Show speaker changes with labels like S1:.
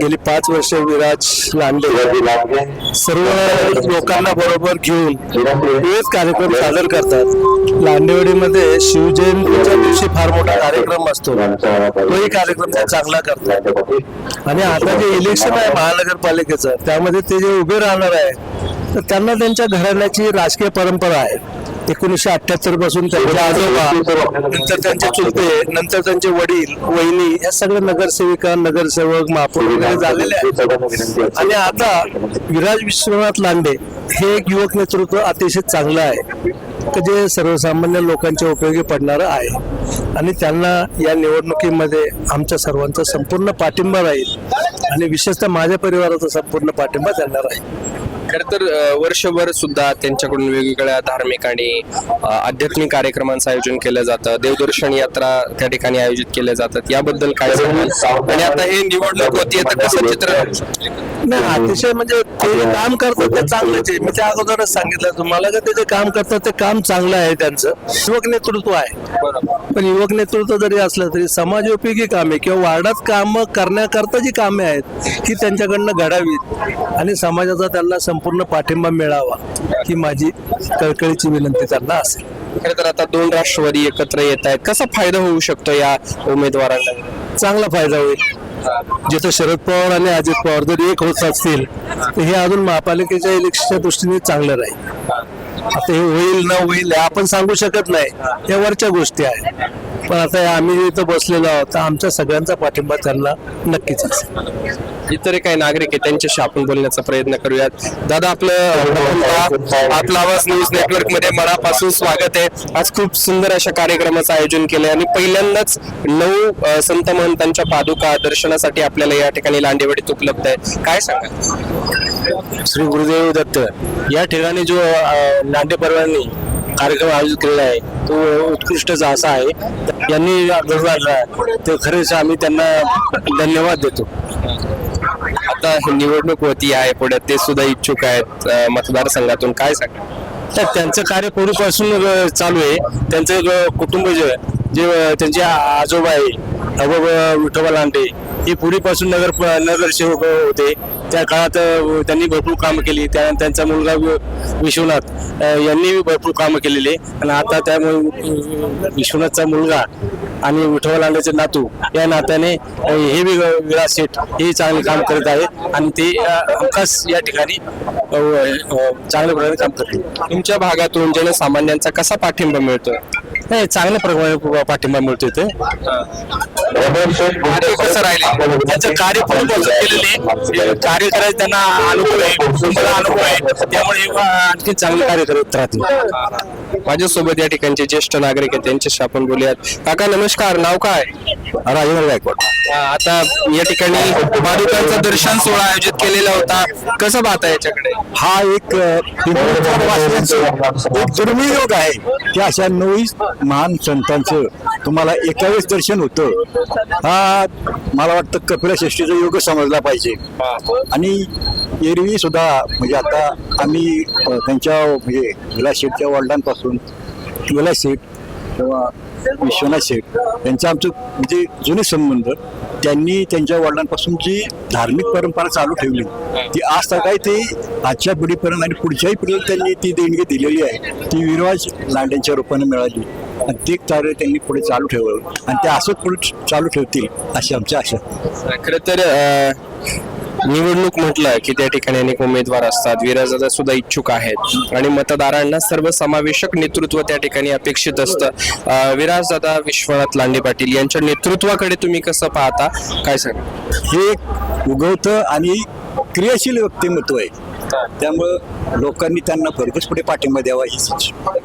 S1: गेली पाच वर्ष विराज लांडे. सर्व लोकांना बरोबर घेऊन विविध कार्यक्रम सादर करतात. लांडेवाडीमध्ये शिवजयंतीच्या दिवशी फार मोठा कार्यक्रम असतो. तोही कार्यक्रम ते चांगला करतात. आणि आता जे इलेक्शन आहे महानगरपालिकेचं त्यामध्ये ते जे उभे राहणार आहे तर त्यांना त्यांच्या घराण्याची राजकीय परंपरा आहे. एकोणीसशे अठ्याहत्तरपासून त्यांचे आजोबा नंतर त्यांचे चुलते नंतर त्यांचे वडील वहिनी या सगळे नगरसेविका नगरसेवक महापौर वगैरे झालेले आहेत. आणि आता विराज विश्वनाथ लांडे हे एक युवक नेतृत्व अतिशय चांगलं आहे. की जे सर्वसामान्य लोकांच्या उपयोगी पडणारं आहे. आणि त्यांना या निवडणुकीमध्ये आमच्या सर्वांचा संपूर्ण पाठिंबा राहील. आणि विशेषतः माझ्या परिवाराचा संपूर्ण पाठिंबा त्यांना राहील.
S2: खर तर वर्षभर सुद्धा त्यांच्याकडून वेगवेगळ्या धार्मिक आणि आध्यात्मिक कार्यक्रमांचं आयोजन केलं जातं. देवदर्शन यात्रा त्या ठिकाणी आयोजित केल्या जातात. याबद्दल काय आणि आता हे निवडणूक होती कसं चित्र?
S1: नाही अतिशय म्हणजे ते काम करतात ते चांगलंच आहे. मी त्या अगोदरच सांगितलं तुम्हाला का ते जे काम करतात ते काम चांगलं आहे त्यांचं. नेतृत्व आहे.
S2: बरोबर.
S1: पण युवक नेतृत्व जरी असलं तरी समाजोपयोगी कामे किंवा वार्डात कामं करण्याकरता जी कामे आहेत ही त्यांच्याकडनं घडावीत. आणि समाजाचा त्यांना संपूर्ण पाठिंबा मिळावा ही माझी कळकळीची विनंती त्यांना असेल.
S2: खर तर आता दोन राष्ट्रवादी एकत्र येत आहेत. कसा फायदा होऊ शकतो या उमेदवारांना?
S1: चांगला फायदा होईल. जिथं शरद पवार आणि अजित पवार जर एक होत असतील तर हे अजून महापालिकेच्या इलेक्शनच्या दृष्टीने चांगलं राहील. आता हे होईल न होईल हे आपण सांगू शकत नाही. या वरच्या गोष्टी आहेत. पण आता आम्ही इथं बसलेलो आहोत. तर आमच्या सगळ्यांचा पाठिंबा त्यांना नक्कीच असेल.
S2: इतर काही नागरिक आहे त्यांच्याशी आपण बोलण्याचा प्रयत्न करूयात. दादा आपलं आपला आवाज न्यूज नेटवर्कमध्ये मनापासून स्वागत आहे. आज खूप सुंदर अशा कार्यक्रमाचं आयोजन केलंय आणि पहिल्यांदाच नऊ संत महंतांच्या पादुका दर्शनासाठी आपल्याला या ठिकाणी लांडेवाडीत उपलब्ध आहे काय सांगा
S1: श्री गुरुदेव दत्त या ठिकाणी जो लांडेपर्वांनी लांडे परवानी कार्यक्रम आयोजित केलेला आहे तो उत्कृष्टच असा आहे यांनी घडून आणला ते खरेच आम्ही त्यांना धन्यवाद देतो.
S2: आता निवडणूक होती आहे पुढे ते सुद्धा इच्छुक आहेत मतदारसंघातून. काय सांगा
S1: तर त्यांचं कार्य पूर्वीपासून चालू आहे. त्यांचं कुटुंब जे जे त्यांचे आजोबा आहे अबोबा विठोबा लांडे हे पूर्वीपासून नगर नगरसेवक होते. त्या काळात त्यांनी भरपूर कामं केली. त्या त्यांचा मुलगा वि- विश्वनाथ यांनी भरपूर कामं केलेले. आणि आता त्यामुळे विश्वनाथचा मुलगा आणि विठोबा लांडेचे नातू या नात्याने हे वि- विलास शेठ हे चांगले काम करत आहेत. आणि ते अ, हमखास या ठिकाणी चांगल्या प्रकारे काम करते
S2: तुमच्या भागातून जनसामान्यांचा कसा पाठिंबा मिळतो
S1: नाही चांगल्या प्रकारे पाठिंबा मिळतो इथे.
S2: कार्य कसं राहिले?
S1: त्यांचं कार्य पूर्ण केलेले कार्य करायचं त्यांना अनुभव आहे. अनुभव आहे. त्यामुळे आणखी चांगले कार्य करत राहतील.
S2: माझ्यासोबत या ठिकाणचे ज्येष्ठ नागरिक आहेत त्यांच्याशी आपण बोलूयात. काका नमस्कार. नाव काय?
S1: राजेंद्र गायकवाड.
S2: अं, आता या ठिकाणी पादुकांचा दर्शन सोहळा आयोजित केलेला होता. कसं पाहता याच्याकडे?
S1: हा एक अ, एक योग आहे की अशा नवीस महान संतांचं तुम्हाला एका वेळेस दर्शन होतं. हा मला वाटतं कपिलश्रेष्ठीचा योग समजला पाहिजे. आणि एरवी सुद्धा म्हणजे आता आम्ही त्यांच्या म्हणजे विलास शेठच्या वडिलांपासून विलास शेठ किंवा विश्वनाथ शेठ यांचा आमचं म्हणजे जुने संबंध त्यांनी त्यांच्या वडिलांपासून जी धार्मिक परंपरा चालू ठेवली ती आज सकाळी ते आजच्या पिढीपर्यंत आणि पुढच्याही पिढीला त्यांनी ती देणगी दिलेली आहे. ती विरवाज लांड्यांच्या रूपाने मिळाली. आणि ते कार्य त्यांनी पुढे चालू ठेवलं. आणि ते असंच पुढे चालू ठेवतील अशी आमची आशा. खरं
S2: खर तर निवडणूक म्हटलं की त्या ठिकाणी अनेक उमेदवार असतात विराजादा सुद्धा इच्छुक आहेत आणि मतदारांना सर्वसमावेशक नेतृत्व त्या ठिकाणी अपेक्षित असतं. विराजदादा विश्वनाथ लांडे पाटील यांच्या नेतृत्वाकडे तुम्ही कसं पाहता? काय सांगा?
S1: हे एक उगवतं आणि क्रियाशील व्यक्तिमत्व आहे. त्यामुळं लोकांनी त्यांना भरघोस पुढे पाठिंबा द्यावा हीच इच्छा.